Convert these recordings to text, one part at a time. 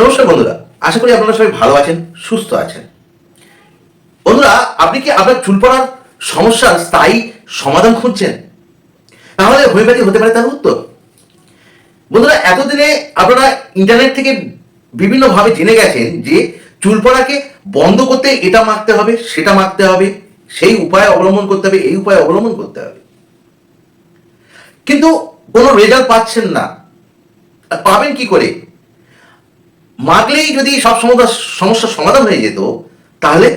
নমস্কার বন্ধুরা, আশা করি আপনারা সবাই ভালো আছেন, সুস্থ আছেন। বন্ধুরা, আপনি কি আপনার চুল পড়ার সমস্যার স্থায়ী সমাধান খুঁজছেন? তাহলে হোমিওপ্যাথি হতে পারে তার উত্তর। বন্ধুরা, এতদিনে আপনারা ইন্টারনেট থেকে বিভিন্নভাবে জেনে গেছেন যে চুল পড়াকে বন্ধ করতে এটা মাখতে হবে, সেটা মাখতে হবে, সেই উপায় অবলম্বন করতে হবে, এই উপায় অবলম্বন করতে হবে। কিন্তু কোনো রেজাল্ট পাচ্ছেন না। পাবেন কি করে? মাগলেই যদি সব সমস্যা সমস্যার সমাধান হয়ে যেত, তাহলে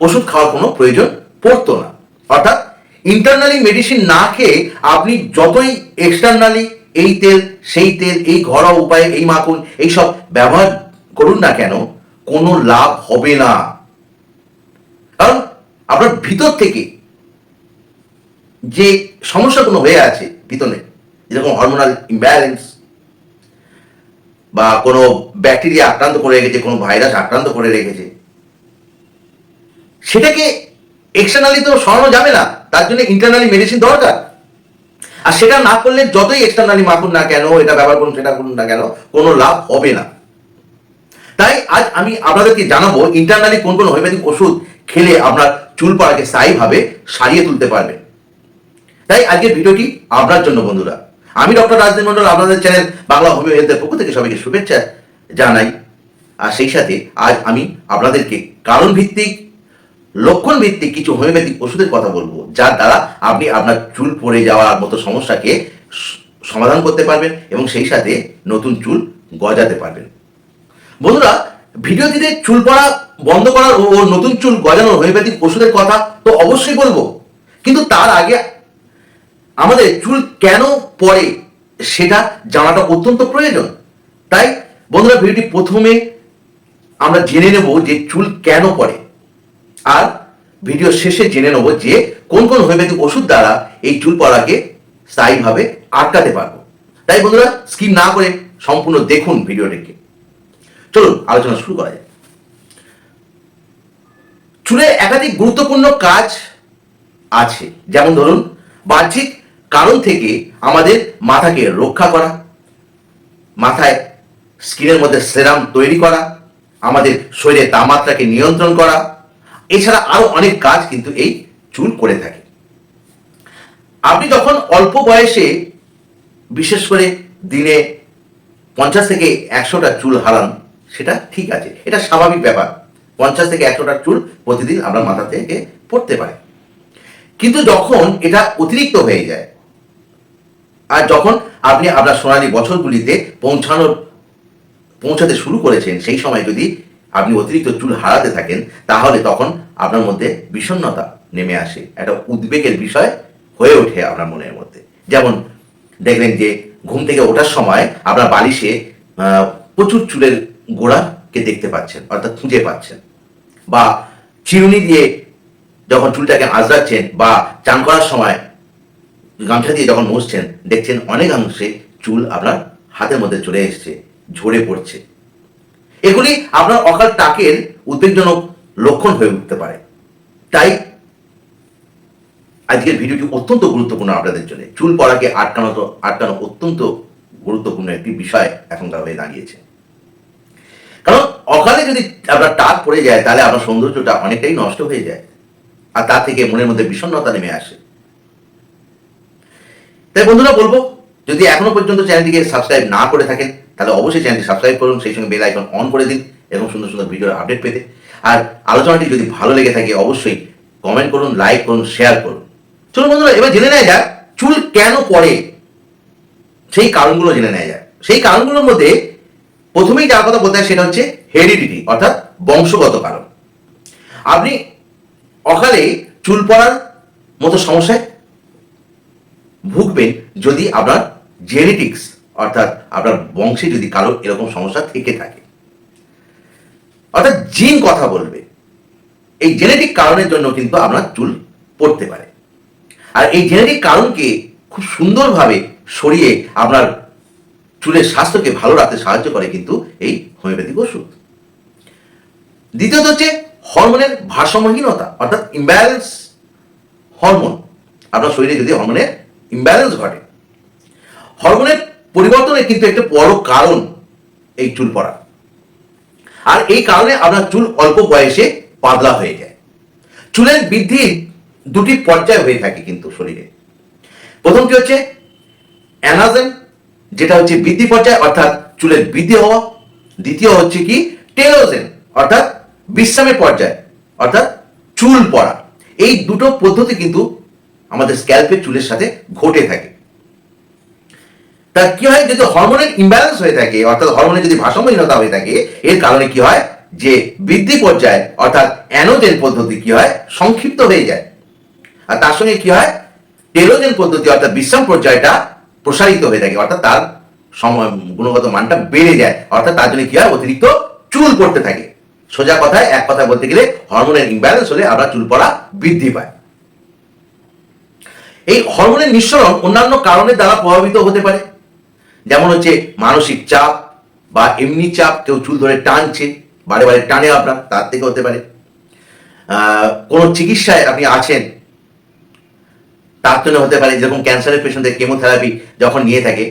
ওষুধ খাওয়ার কোনো প্রয়োজন পড়তো না। অর্থাৎ ইন্টারনালি মেডিসিন না খেয়ে আপনি যতই এক্সটার্নালি এই তেল, সেই তেল, এই ঘরোয়া উপায়ে এই মাখন, এই সব ব্যবহার করুন না কেন, কোনো লাভ হবে না। কারণ আপনার ভিতর থেকে যে সমস্যাগুলো হয়ে আছে, ভিতরে, যেরকম হরমোনাল ইমব্যালেন্স বা কোনো ব্যাকটেরিয়া আক্রান্ত করে রেখেছে, কোনো ভাইরাস আক্রান্ত করে রেখেছে। সেটাকে এক্সটার্নালি তো সরানো যাবে না, তার জন্য ইন্টারনালি মেডিসিন দরকার। আর সেটা না করলে যতই এক্সটার্নালি মাখুন না কেন, এটা ব্যবহার করুন, সেটা করুন না কেন, কোনো লাভ হবে না। তাই আজ আমি আপনাদেরকে জানাব ইন্টারনালি কোন কোন হোমিওপ্যাথিক ওষুধ খেলে আপনার চুল পড়াকে স্থায়ীভাবে সারিয়ে তুলতে পারবেন তাই আজকের ভিডিওটি আপনার জন্য, বন্ধুরা। আমি ডক্টর রাজদীপ মন্ডল, আপনাদের চ্যানেল বাংলা হোমিও হেলথের পক্ষ থেকে সবাইকে শুভেচ্ছা জানাই। আর সেই সাথে আজ আমি আপনাদেরকে কারণ ভিত্তিক লক্ষণ ভিত্তিক কিছু হোমিওপ্যাথিক ওষুধের কথা বলব, যার দ্বারা আপনি আপনার চুল পড়ে যাওয়ার মতো সমস্যাকে সমাধান করতে পারবেন এবং সেই সাথে নতুন চুল গজাতে পারবেন। বন্ধুরা, ভিডিওটিতে চুল পড়া বন্ধ করার ও নতুন চুল গজানোর হোমিওপ্যাথিক ওষুধের কথা তো অবশ্যই বলব। কিন্তু তার আগে আমাদের চুল কেন পড়ে সেটা জানাটা অত্যন্ত প্রয়োজন। তাই বন্ধুরা, ভিডিওটি প্রথমে আমরা জেনে নেব যে চুল কেন পড়ে। আর ভিডিও শেষে জেনে নেব যে কোন কোন হোমিওপ্যাথিক ওষুধ দ্বারা এই চুল পড়াকে স্থায়ীভাবে আটকাতে পারব। তাই বন্ধুরা, স্কিপ না করে সম্পূর্ণ দেখুন ভিডিওটিকে। চলুন, আলোচনা শুরু করা যায় চুলের একাধিক গুরুত্বপূর্ণ কাজ আছে। যেমন ধরুন, বাহ্যিক কারণ থেকে আমাদের মাথাকে রক্ষা করা, মাথায় স্কিনের মধ্যে সেরাম তৈরি করা, আমাদের শরীরের তাপমাত্রাকে নিয়ন্ত্রণ করা, এছাড়া আরও অনেক কাজ কিন্তু এই চুল করে থাকে। আপনি যখন অল্প বয়সে, বিশেষ করে দিনে পঞ্চাশ থেকে একশোটা চুল হারান, সেটা ঠিক আছে। এটা স্বাভাবিক ব্যাপার। পঞ্চাশ থেকে একশোটা চুল প্রতিদিন আপনার মাথা থেকে পড়তে পারে। কিন্তু যখন এটা অতিরিক্ত হয়ে যায় আর যখন আপনি আপনার সোনালী বছরগুলিতে পৌঁছানোর, পৌঁছাতে শুরু করেছেন, সেই সময় যদি আপনি অতিরিক্ত চুল হারাতে থাকেন, তাহলে তখন আপনার মধ্যে বিষণ্ণতা নেমে আসে। একটা উদ্বেগের বিষয় হয়ে ওঠে আপনার মনের মধ্যে। যেমন দেখবেন যে ঘুম থেকে ওঠার সময় আপনার বালিশে প্রচুর চুলের গোড়াকে দেখতে পাচ্ছেন, অর্থাৎ খুঁজে পাচ্ছেন। বা চিরুনি দিয়ে যখন চুলটাকে আঁচড়াচ্ছেন বা চান করার সময় গামছা দিয়ে যখন মুছছেন, দেখছেন অনেকাংশে চুল আপনার হাতের মধ্যে চলে এসছে, ঝরে পড়ছে। এগুলি আপনার অকাল টাকের উদ্বেগজনক লক্ষণ হয়ে উঠতে পারে। তাই আজকের ভিডিওটি অত্যন্ত গুরুত্বপূর্ণ আপনাদের জন্য। চুল পড়াকে আটকানো তো আটকানো অত্যন্ত গুরুত্বপূর্ণ একটি বিষয় এখনকার হয়ে দাঁড়িয়েছে। কারণ অকালে যদি আপনার টাক পড়ে যায়, তাহলে আপনার সৌন্দর্যটা অনেকটাই নষ্ট হয়ে যায়। আর তা থেকে মনের মধ্যে বিষণ্ণতা নেমে আসে। তাই বন্ধুরা বলব, যদি এখনও পর্যন্ত চ্যানেলটিকে সাবস্ক্রাইব না করে থাকেন, তাহলে অবশ্যই চ্যানেলটি সাবস্ক্রাইব করুন, সেই সঙ্গে বেল আইকন অন করে দিন এবং সুন্দর সুন্দর ভিডিওর আপডেট পেতে। আর আলোচনাটি যদি ভালো লেগে থাকে, অবশ্যই কমেন্ট করুন লাইক করুন শেয়ার করুন। চলুন বন্ধুরা, এবার জেনে নেওয়া যাক, চুল কেন পড়ে? সেই কারণগুলো জেনে নেওয়া যাক। সেই কারণগুলোর মধ্যে প্রথমেই যার কথা বলতে হয় সেটা হচ্ছে হেরিডিটি অর্থাৎ বংশগত কারণ। আপনি অকালে চুল পড়ার মতো সমস্যায় ভুগবেন যদি আপনার জেনেটিক্স অর্থাৎ আপনার বংশে যদি কারও এরকম সমস্যা থেকে থাকে। অর্থাৎ জিন কথা বলবে। এই জেনেটিক কারণের জন্য কিন্তু আপনার চুল পড়তে পারে। আর এই জেনেটিক কারণকে খুব সুন্দরভাবে সরিয়ে আপনার চুলের স্বাস্থ্যকে ভালো রাখতে সাহায্য করে কিন্তু এই হোমিওপ্যাথিক ওষুধ। দ্বিতীয়ত হচ্ছে হরমোনের ভারসাম্যহীনতা, অর্থাৎ ইমব্যালেন্স হরমোন আপনার শরীরে যদি হরমোনের ইমব্যালেন্স ঘটে। হরমোনের পরিবর্তনের কিন্তু একটা বড় কারণ এই চুল পড়া। আর এই কারণে আপনার চুল অল্প বয়সে পাতলা হয়ে যায়। চুলের বৃদ্ধি দুটি পর্যায়ে হয়ে থাকে কিন্তু শরীরে। প্রথমটি হচ্ছে অ্যানাজেন, যেটা হচ্ছে বৃদ্ধি পর্যায়, অর্থাৎ চুলের বৃদ্ধি হওয়া। দ্বিতীয় হচ্ছে কি? টেলোজেন, অর্থাৎ বিশ্রামের পর্যায়, অর্থাৎ চুল পড়া। এই দুটো পদ্ধতি কিন্তু আমাদের স্ক্যাল্পের চুলের সাথে ঘটে থাকে। তা কি হয়? যদি হরমোনের ইমব্যালেন্স হয়ে থাকে, অর্থাৎ হরমোনের যদি ভারসাম্যহীনতা হয়ে থাকে, এর কারণে কি হয়? যে বৃদ্ধি পর্যায়ে, অর্থাৎ অ্যানোজেন পদ্ধতি কি হয়? সংক্ষিপ্ত হয়ে যায়। আর তার সঙ্গে কি হয়? টেলোজেন পদ্ধতি, অর্থাৎ বিশ্রাম পর্যায়টা প্রসারিত হয়ে থাকে, অর্থাৎ তার সময়, গুণগত মানটা বেড়ে যায়। অর্থাৎ তার জন্য কি হয়? অতিরিক্ত চুল পড়তে থাকে। সোজা কথায়, এক কথা বলতে গেলে হরমোনের ইমব্যালেন্স হলে আমরা চুল পড়া বৃদ্ধি পায় এই হরমোনের নিঃসরণ অন্যান্য কারণের দ্বারা প্রভাবিত হতে পারে। যেমন হচ্ছে মানসিক চাপ বা এমনি চাপ, কেউ চুল ধরে টানছে, বারে বারে টানে আপনার, তার থেকে হতে পারে। কোনো চিকিৎসায় আপনি আছেন, তার জন্য হতে পারে, যেরকম ক্যান্সারের পেশেন্টদের কেমোথেরাপি যখন নিয়ে থাকে,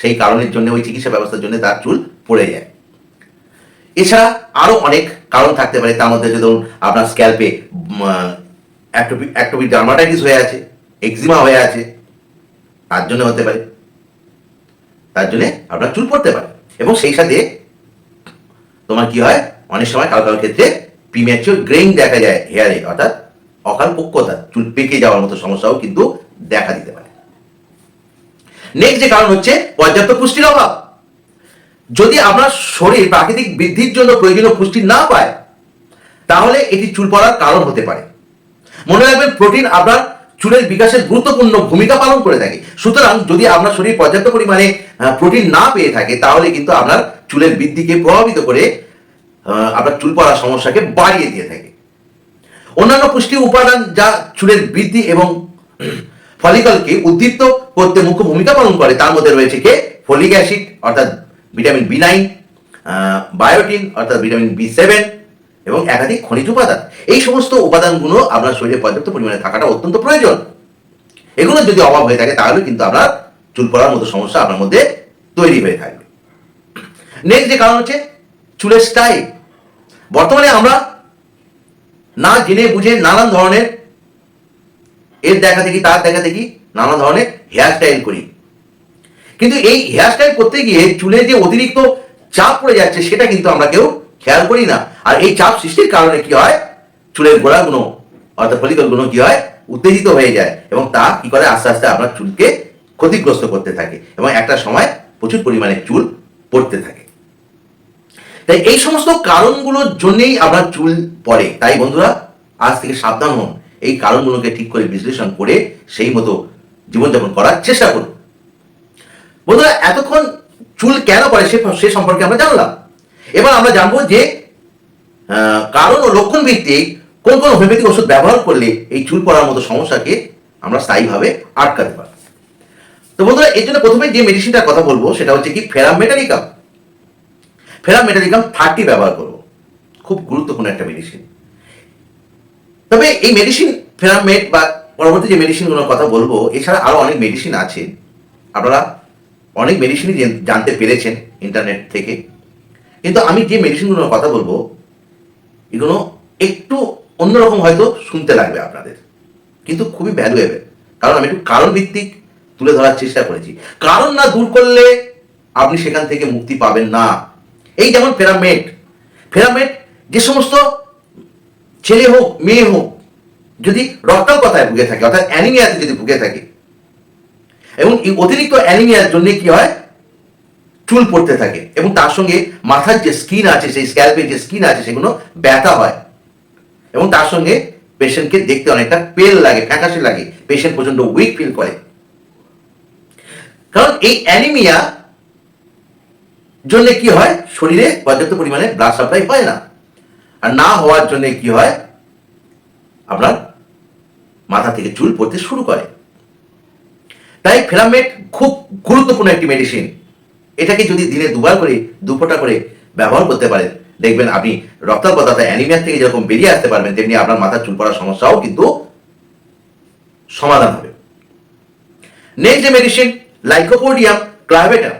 সেই কারণের জন্য, ওই চিকিৎসা ব্যবস্থার জন্য তার চুল পড়ে যায়। এছাড়া আরও অনেক কারণ থাকতে পারে, তার মধ্যে ধরুন আপনার স্ক্যাল্পে অ্যাক্টোপিক ডার্মাটাইটিস হয়ে আছে এক্সিমা হয়ে আছে। তার জন্য হতে পারে। তার জন্য আপনার চুল পড়তে পারে। এবং সেই সাথে তোমার কি হয়? অনেক সময় কারও কারও ক্ষেত্রে প্রিম্যাচুর গ্রেইং দেখা যায় হেয়ারে অর্থাৎ অকাল পক্কতা, চুল পেকে যাওয়ার মতো সমস্যাও কিন্তু দেখা দিতে পারে। নেক্সট যে কারণ হচ্ছে পর্যাপ্ত পুষ্টির অভাব। যদি আপনার শরীর প্রাকৃতিক বৃদ্ধির জন্য প্রয়োজনীয় পুষ্টি না পায়, তাহলে এটি চুল পড়ার কারণ হতে পারে। মনে রাখবেন প্রোটিন আপনার চুলের বিকাশের গুরুত্বপূর্ণ ভূমিকা পালন করে থাকে। সুতরাং যদি আপনার শরীর পর্যাপ্ত পরিমাণে প্রোটিন না পেয়ে থাকে, তাহলে কিন্তু আপনার চুলের বৃদ্ধিকে প্রভাবিত করে আপনার চুল পড়ার সমস্যাকে বাড়িয়ে দিয়ে থাকে। অন্যান্য পুষ্টি উপাদান যা চুলের বৃদ্ধি এবং ফলিকলকে উদ্দীপ্ত করতে মুখ্য ভূমিকা পালন করে, তার মধ্যে রয়েছে কে? ফলিক অ্যাসিড, অর্থাৎ ভিটামিন বি নাইন বায়োটিন, অর্থাৎ ভিটামিন বি সেভেন এবং একাধিক খনিজ উপাদান। এই সমস্ত উপাদানগুলো আপনার শরীরে পর্যাপ্ত পরিমাণে থাকাটা অত্যন্ত প্রয়োজন। এগুলো যদি অভাব হয়ে থাকে, তাহলে কিন্তু আপনার চুল পড়ার মতো সমস্যা আপনার মধ্যে তৈরি হয়ে থাকবে। নেক্সট যে কারণ হচ্ছে, চুলের স্টাইল বর্তমানে আমরা না জেনে বুঝে নানান ধরনের এর দেখা দেখি, তার দেখা দেখি, নানা ধরনের হেয়ার স্টাইল করি। কিন্তু এই হেয়ার স্টাইল করতে গিয়ে চুলে যে অতিরিক্ত চাপ পড়ে যাচ্ছে, সেটা কিন্তু আমরা কেউ খেয়াল করি না। আর এই চাপ সৃষ্টির কারণে কি হয়? চুলের গোড়াগুলো, অর্থাৎ ফলিকলগুলো কি হয়? উত্তেজিত হয়ে যায় এবং তা কি করে? আস্তে আস্তে আপনার চুলকে ক্ষতিগ্রস্ত করতে থাকে এবং একটা সময় প্রচুর পরিমাণে চুল পড়তে থাকে। তাই এই সমস্ত কারণগুলোর জন্যেই আপনার চুল পড়ে। তাই বন্ধুরা, আজ থেকে সাবধান হন। এই কারণগুলোকে ঠিক করে বিশ্লেষণ করে সেই মতো জীবনযাপন করার চেষ্টা করুন। বন্ধুরা, এতক্ষণ চুল কেন পড়ে সে সে সম্পর্কে আমরা জানলাম। এবার আমরা জানব যে কারণ ও লক্ষণ ভিত্তিক কোন কোন হোমিওপ্যাথিক ওষুধ ব্যবহার করলে এই চুল পড়ার মতো সমস্যাকে আমরা স্থায়ীভাবে আটকাতে পারি। তো বন্ধুরা, এর জন্য প্রথমে যে মেডিসিনটার কথা বলব, সেটা হচ্ছে কি ferrum metallicum. Ferrum metallicum thirty ব্যবহার করব। খুব গুরুত্বপূর্ণ একটা মেডিসিন তবে এই মেডিসিন ফেরামেট বা পরবর্তী যে মেডিসিনগুলোর কথা বলব, এছাড়া আরও অনেক মেডিসিন আছে। আপনারা অনেক মেডিসিনই জানতে পেরেছেন ইন্টারনেট থেকে। কিন্তু আমি যে মেডিসিনগুলোর কথা বলব, এগুলো একটু অন্যরকম হয়তো শুনতে লাগবে আপনাদের। কিন্তু খুবই ভ্যালুয়েবল কারণ আমি একটু কারণ ভিত্তিক তুলে ধরার চেষ্টা করেছি। কারণ না দূর করলে আপনি সেখান থেকে মুক্তি পাবেন না। এই যেমন ফেরামেট ফেরামেট যে সমস্ত ছেলে হোক, মেয়ে হোক, যদি রক্তাল্পতায় ভুগে থাকে, অর্থাৎ অ্যানিমিয়াতে যদি ভুগে থাকে, এবং এই অতিরিক্ত অ্যানিমিয়ার জন্য কি হয়? চুল পড়তে থাকে এবং তার সঙ্গে মাথার যে স্কিন আছে, সেই স্ক্যাল্পের যে স্কিন আছে, সেগুলো ব্যথা হয়। এবং তার সঙ্গে পেশেন্টকে দেখতে অনেকটা পেল লাগে, ফ্যাকাশে লাগে পেশেন্ট প্রচণ্ড উইক ফিল করে। কারণ এই অ্যানিমিয়া জন্য কি হয়? শরীরে পর্যাপ্ত পরিমাণে ব্লাড সাপ্লাই হয় না। আর না হওয়ার জন্য কি হয়? আপনার মাথা থেকে চুল পড়তে শুরু করে। তাই ফেরামেট খুব গুরুত্বপূর্ণ একটি মেডিসিন এটাকে যদি দিনে দুবার করে দুফোটা করে ব্যবহার করতে পারেন, দেখবেন আপনি রক্তাল্পতা অ্যানিমিয়া থেকে যেরকম বেরিয়ে আসতে পারবেন, তেমনি আপনার মাথার চুল পড়ার সমস্যাও কিন্তু সমাধান হবে। নেক্সট যে মেডিসিন লাইকোপোডিয়াম ক্লাভেটা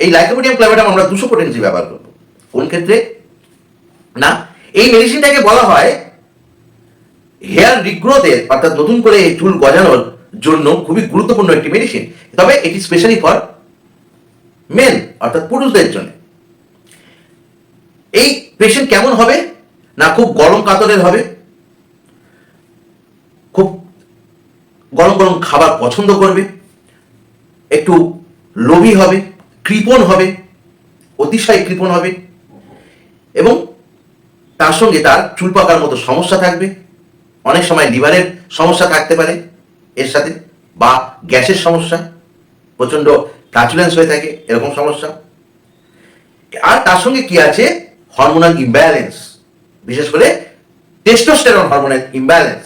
এই লাইকোপোডিয়াম ক্লাবেটাম আমরা দুশো পোটেন্সি ব্যবহার করব। কোন ক্ষেত্রে? না, এই মেডিসিনটাকে বলা হয় হেয়ার রিগ্রোথের অর্থাৎ নতুন করে চুল গজানোর জন্য খুবই গুরুত্বপূর্ণ একটি মেডিসিন তবে এটি স্পেশালি ফর মেন অর্থাৎ পুরুষদের জন্য। এই পেশেন্ট কেমন হবে? না খুব গরম কাতরের হবে? খুব গরম গরম খাবার পছন্দ করবে? একটু লোভী হবে? কৃপণ হবে? অতিশয় কৃপণ হবে? এবং তার সঙ্গে তার চুল পাকার মতো সমস্যা থাকবে? অনেক সময় লিভারের সমস্যা থাকতে পারে, এর সাথে বা গ্যাসের সমস্যা, প্রচণ্ড টাচুলেন্স হয়ে থাকে, এরকম সমস্যা। আর তার সঙ্গে কি আছে? হরমোনাল ইমব্যালেন্স বিশেষ করে টেস্টোস্টেরন হরমোনের ইমব্যালেন্স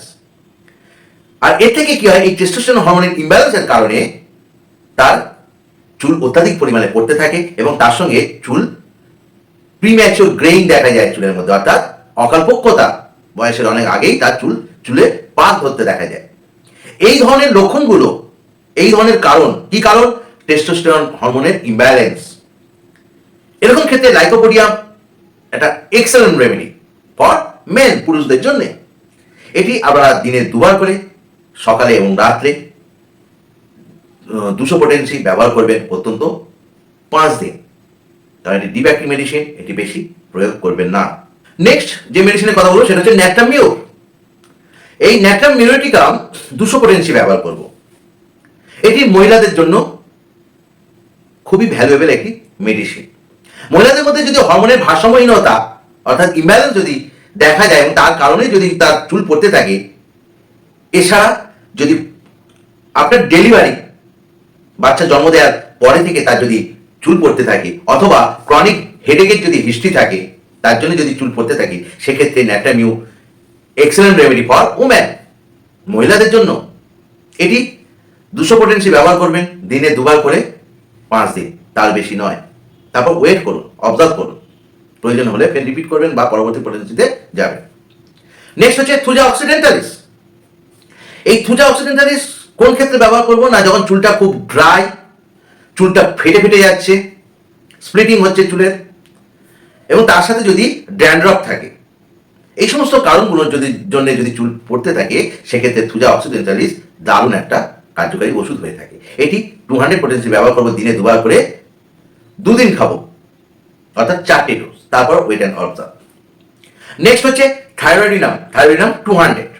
আর এর থেকে কি হয়? এই টেস্টোস্টেরন হরমোনের ইমব্যালেন্সের কারণে তার চুল অত্যাধিক পরিমাণে পড়তে থাকে এবং তার সঙ্গে চুল প্রিম্যাচুর গ্রেইং দেখা যায় চুলের মধ্যে। অর্থাৎ অকল্পক্যতা বয়সের অনেক আগেই তার চুল চুলে পাক ধরতে দেখা যায়। এই ধরনের লক্ষণগুলো, এই ধরনের কারণ, কি কারণ? টেস্টোস্টেরন হরমোনের ইমব্যালেন্স এরকম ক্ষেত্রে লাইকোপোডিয়াম একটা এক্সেলেন্ট রেমেডি ফর মেন পুরুষদের জন্য। এটি আপনারা দিনে দুবার করে, সকালে এবং রাত্রে দুশো পোটেন্সি ব্যবহার করবেন অত্যন্ত পাঁচ দিন। কারণ এটি ডিব্যাক্টি মেডিসিন এটি বেশি প্রয়োগ করবেন না। নেক্সট যে মেডিসিনের কথা বলব, সেটা হচ্ছে ন্যাট্রাম মিউ এই ন্যাট্রাম মিউরিটিকাম দুশো পোটেন্সি ব্যবহার করব। এটি মহিলাদের জন্য খুবই ভ্যালুয়েবল একটি মেডিসিন মহিলাদের মধ্যে যদি হরমোনের ভারসাম্যহীনতা, অর্থাৎ ইম্ব্যালেন্স যদি দেখা যায় এবং তার কারণে যদি তার চুল পড়তে থাকে, এছাড়া যদি আপনার ডেলিভারি বাচ্চা জন্ম দেওয়ার পরে থেকে তার যদি চুল পড়তে থাকে, অথবা ক্রনিক হেডেকের যদি হিস্ট্রি থাকে, তার জন্য যদি চুল পড়তে থাকে, সেক্ষেত্রে ন্যাটামিউ এক্সেলেন্ট রেমেডি ফর উম্যান মহিলাদের জন্য এটি দুশো পোটেন্সি ব্যবহার করবেন, দিনে দুবার করে পাঁচ দিন, তার বেশি নয়। তারপর ওয়েট করুন অবজার্ভ করুন। প্রয়োজন হলে ফের রিপিট করবেন বা পরবর্তী পোটেন্সিতে যাবেন। নেক্সট হচ্ছে থুজা অক্সিডেন্টালিস এই থুজা অক্সিডেন্টালিস কোন ক্ষেত্রে ব্যবহার করব না, যখন চুলটা খুব ড্রাই চুলটা ফেটে ফেটে যাচ্ছে স্প্লিটিং হচ্ছে চুলের, এবং তার সাথে যদি ড্যান্ড্রফ থাকে, এই সমস্ত কারণগুলোর যদি জন্য যদি চুল পড়তে থাকে, সেক্ষেত্রে থুজা অক্সিডেন্টালিস দারুণ একটা কার্যকারী ওষুধ হয়ে থাকে। এটি টু হান্ড্রেড ব্যবহার করব, দিনে দুবার করে দুদিন খাব। অর্থাৎ চারটে ডোজ তারপর ওয়েট অ্যান্ড অবজার্ভ নেক্সট হচ্ছে থাইরয়েডিনাম থাইরয়েডিনাম টু হান্ড্রেড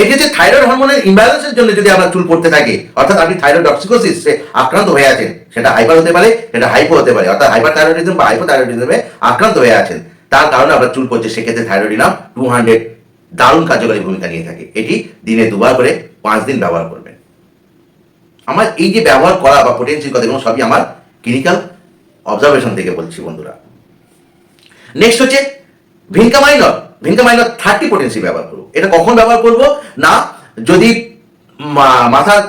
এটি হচ্ছে থাইরয়েড হরমোনের ইমব্যালেন্সের জন্য যদি আমরা চুল পড়তে থাকে, অর্থাৎ আপনি থাইরয়েড অক্সিকোসিসে আক্রান্ত হয়ে আছেন, সেটা হাইপার হতে পারে, সেটা হাইপো হতে পারে, অর্থাৎ হাইপার থাইরয়েডিজম বা হাইপো থাইরয়েডিজমে আক্রান্ত হয়ে আছেন, তার কারণে আপনার চুল পড়ছে, সেক্ষেত্রে থাইরয়েডিনাম টু হান্ড্রেড দারুণ কার্যকরী ভূমিকা নিয়ে থাকে। এটি দিনে দুবার করে পাঁচ দিন ব্যবহার করবেন। আমার এই যে ব্যবহার করা বা পোটেন্সিয়াল কথা এগুলো সবই আমার ক্লিনিক্যাল অবজারভেশন থেকে বলছি বন্ধুরা। নেক্সট হচ্ছে vinca minor. Vinca minor thirty potency ব্যবহার করব। এটা কখন ব্যবহার করব? না, যদি মা- মাথার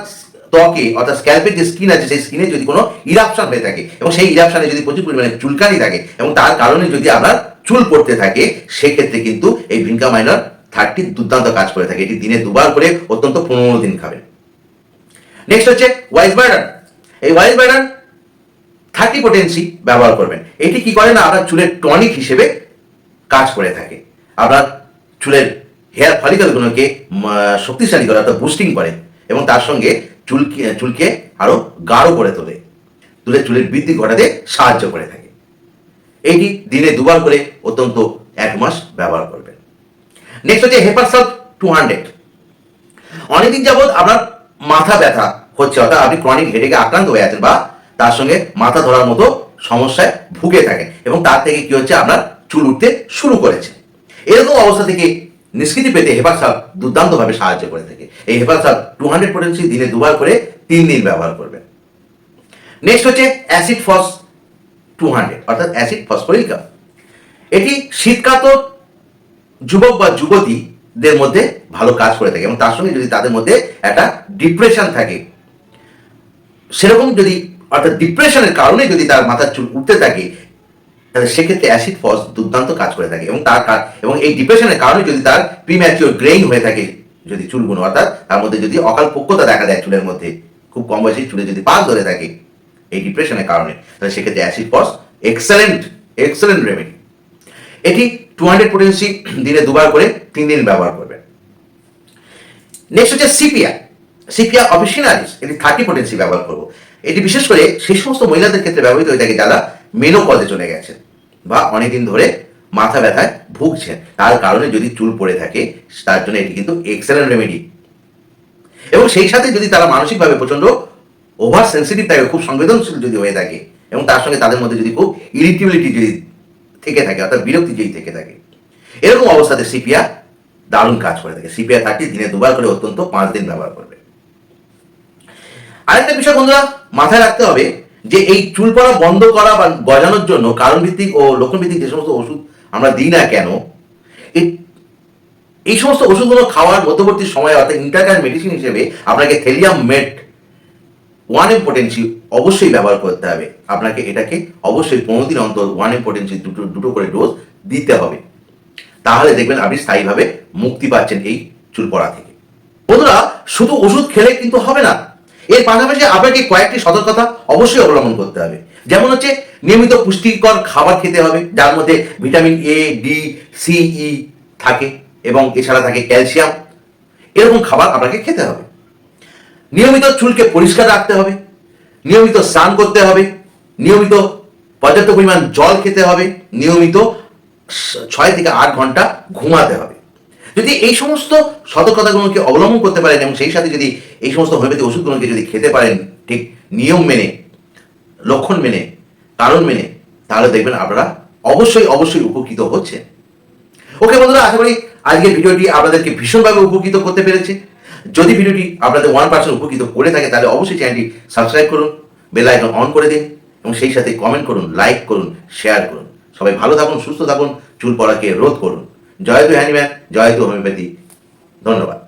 ত্বকে অর্থাৎ স্ক্যাল্পের যে স্কিন আছে, সেই স্কিনে যদি কোনো ইরাপশন হয়ে থাকে এবং সেই ইরাপশনে যদি প্রচুর পরিমাণে চুলকানি থাকে এবং তার কারণে যদি আপনার চুল পড়তে থাকে, সেক্ষেত্রে কিন্তু এই ভিনকা মাইনর থার্টি দুর্দান্ত কাজ করে থাকে। এটি দিনে দুবার করে অত্যন্ত পনেরো দিন খাবেন নেক্সট হচ্ছে ওয়াইস ব্যাডার এই ওয়াইস ব্যাডার থার্টি পোটেন্সি ব্যবহার করবেন। এটি কি করে না আপনার চুলের টনিক হিসেবে কাজ করে থাকে। আপনার চুলের হেয়ার ফলিকলগুলোকে শক্তিশালী করে অর্থাৎ বুস্টিং করে এবং তার সঙ্গে চুলকে চুলকে আরও গাঢ় করে তোলে। তুলে চুলের বৃদ্ধি ঘটাতে সাহায্য করে থাকে। এইটি দিনে দুবার করে অত্যন্ত এক মাস ব্যবহার করবেন। নেক্সট হচ্ছে হেপার হেপারসল টু হান্ড্রেড অনেকদিন যাবৎ আপনার মাথা ব্যথা হচ্ছে, অর্থাৎ আপনি ক্রনিক হেডেকে আক্রান্ত হয়ে আছেন বা তার সঙ্গে মাথা ধরার মতো সমস্যায় ভুগে থাকেন এবং তার থেকে কি হচ্ছে, আপনার চুল উঠতে শুরু করেছে। এরকম অবস্থা থেকে নিষ্কৃতি পেতে হেপারসাল দুর্দান্তভাবে সাহায্য করে থাকে। এই হেপারসাল টু হান্ড্রেড পোটেন্সি দিনে দুবার করে তিন দিন ব্যবহার করবেন নেক্সট হচ্ছে অ্যাসিড ফস টু হান্ড্রেড অর্থাৎ অ্যাসিড ফসফরিকা এটি শীতকাতর যুবক বা যুবতীদের মধ্যে ভালো কাজ করে থাকে এবং তার সঙ্গে যদি তাদের মধ্যে একটা ডিপ্রেশন থাকে, সেরকম যদি অর্থাৎ ডিপ্রেশনের কারণে যদি তার মাথার চুল উঠতে থাকে, তাহলে সেক্ষেত্রে অ্যাসিড ফস দুর্দান্ত কাজ করে থাকে এবং তার এবং এই ডিপ্রেশনের কারণে যদি তার প্রিম্যাচিওর গ্রেইং হয়ে থাকে, যদি চুলগুলো, অর্থাৎ তার মধ্যে যদি অকাল পক্ষতা দেখা দেয় চুলের মধ্যে, খুব কম বয়সী চুলে যদি পাক ধরে থাকে, এই ডিপ্রেশনের কারণে, তাহলে সেক্ষেত্রে acid phos excellent excellent remedy এটি টু হান্ড্রেড পোটেন্সি দিনে দুবার করে তিন দিন ব্যবহার করবেন। নেক্সট হচ্ছে সিপিয়া সিপিয়া অফিসিনালিস এটি থার্টি পোটেন্সি ব্যবহার করব। এটি বিশেষ করে সেই সমস্ত মহিলাদের ক্ষেত্রে ব্যবহৃত হয়ে থাকে যারা মেনো পদে চলে গেছেন বা অনেকদিন ধরে মাথা ব্যথায় ভুগছেন। তার কারণে যদি চুল পড়ে থাকে, তার জন্য এটি কিন্তু এক্সেলেন্ট রেমেডি এবং সেই সাথে যদি তারা মানসিকভাবে প্রচণ্ড ওভার সেন্সিটিভ থাকে, খুব সংবেদনশীল যদি হয়ে থাকে, এবং তার সঙ্গে তাদের মধ্যে যদি খুব ইরিটেবিলিটি যদি থেকে থাকে, অর্থাৎ বিরক্তি যদি থেকে থাকে। এরকম অবস্থাতে সিপিয়া দারুণ কাজ করে থাকে। সিপিয়া থার্টি দিনে দুবার করে অত্যন্ত পাঁচ দিন ব্যবহার করবে। আরেকটা বিষয় বন্ধুরা, মাথায় রাখতে হবে যে এই চুল পড়া বন্ধ করা বা গজানোর জন্য কারণ ভিত্তিক ও লক্ষণ ভিত্তিক যে সমস্ত ওষুধ আমরা দিই না কেন এই সমস্ত ওষুধগুলো খাওয়ার মধ্যবর্তী সময় অর্থাৎ ইন্টারকার মেডিসিন হিসেবে আপনাকে thallium met one M potency অবশ্যই ব্যবহার করতে হবে। আপনাকে এটাকে অবশ্যই পনেরো দিন অন্তর ওয়ান এম পোটেন্সি দুটো দুটো করে ডোজ দিতে হবে। তাহলে দেখবেন আপনি স্থায়ীভাবে মুক্তি পাচ্ছেন এই চুল পড়া থেকে। বন্ধুরা, শুধু ওষুধ খেলে কিন্তু হবে না। এর পাশাপাশি আপনাকে কয়েকটি সতর্কতা অবশ্যই অবলম্বন করতে হবে। যেমন হচ্ছে, নিয়মিত পুষ্টিকর খাবার খেতে হবে, যার মধ্যে vitamin A D C E থাকে এবং এছাড়া থাকে ক্যালসিয়াম। এরকম খাবার আপনাকে খেতে হবে। নিয়মিত চুলকে পরিষ্কার রাখতে হবে, নিয়মিত স্নান করতে হবে, নিয়মিত পর্যাপ্ত পরিমাণ জল খেতে হবে, নিয়মিত ছয় থেকে আট ঘণ্টা ঘুমাতে হবে। যদি এই সমস্ত সতর্কতাগুলোকে অবলম্বন করতে পারেন এবং সেই সাথে যদি এই সমস্ত হোমিওপ্যাথি ওষুধগুলোকে যদি খেতে পারেন, ঠিক নিয়ম মেনে, লক্ষণ মেনে, কারণ মেনে, তাহলে দেখবেন আপনারা অবশ্যই অবশ্যই উপকৃত হচ্ছে ওকে বন্ধুরা, আশা করি আজকের ভিডিওটি আপনাদেরকে ভীষণভাবে উপকৃত করতে পেরেছে। যদি ভিডিওটি আপনাদের ওয়ান পার্সেন্ট উপকৃত করে থাকে, তাহলে অবশ্যই চ্যানেলটি সাবস্ক্রাইব করুন বেল আইকন অন করে দিন, এবং সেই সাথে কমেন্ট করুন লাইক করুন শেয়ার করুন। সবাই ভালো থাকুন, সুস্থ থাকুন, চুল পড়াকে রোধ করুন। জয় তো হ্যানিম্যান জয় তো হোমিওপ্যাথি। ধন্যবাদ।